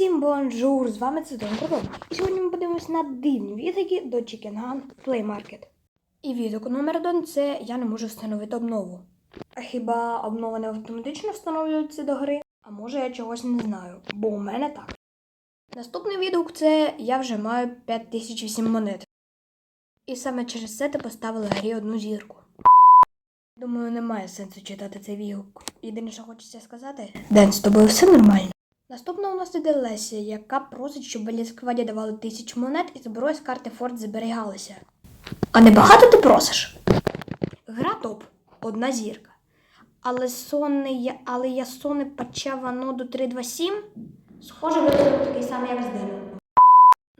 Всім бонжур! З вами це Дон. І сьогодні ми подивимось на дивні відгуки до Chicken Play Market. І відгук номер один це я не можу встановити обнову. А хіба обнови не автоматично встановлюються до гри? А може я чогось не знаю, бо у мене так. Наступний відгук це я вже маю 5008 монет. І саме через це ти поставила грі одну зірку. Думаю, немає сенсу читати цей відгук. Єдине, що хочеться сказати. Ден, з тобою все нормально. Наступна у нас іде Леся, яка просить, щоб в скваді давали тисячу монет і зброю з карти Форт зберігалися. А небагато ти просиш? Гра топ, одна зірка. Але сонний, але я сони почав ноду 327. Схоже, випадок такий самий, як з.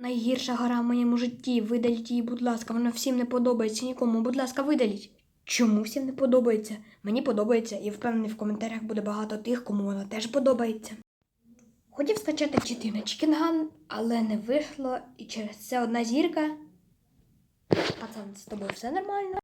Найгірша гра в моєму житті. Видаліть її, будь ласка, вона всім не подобається нікому. Будь ласка, видаліть. Чому всім не подобається? Мені подобається, і впевнений, в коментарях буде багато тих, кому вона теж подобається. Хотів скачати чити на Чікінган, але не вийшло, і через це одна зірка. Пацан, з тобою все нормально?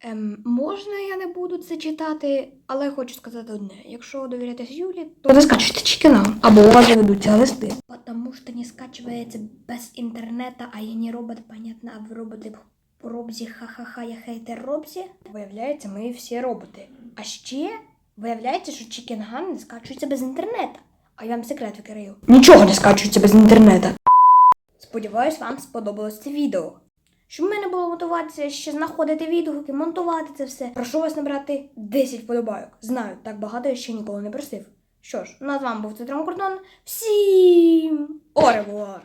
Ем, можна я не буду це читати, але хочу сказати одне: якщо довіряєтесь Юлі, то не скачуйте Чікінган, або у вас заведуться листи. Потому что не скачивается без интернета, а я не робот, понятно, а ви роботи Робзі, ха-ха-ха, я хейтер Робзі. Виявляється, ми всі роботи. А ще виявляється, що Чікінган не скачується без інтернету. А я вам секрет викрию. Нічого не скачується без інтернету. Сподіваюсь, вам сподобалось це відео. Щоб мене було мотивація ще знаходити відгуки, монтувати це все. Прошу вас набрати 10 вподобайок. Знаю, так багато я ще ніколи не просив. Що ж, на з вами був Цитрон Кордон. Всім! Оревуар!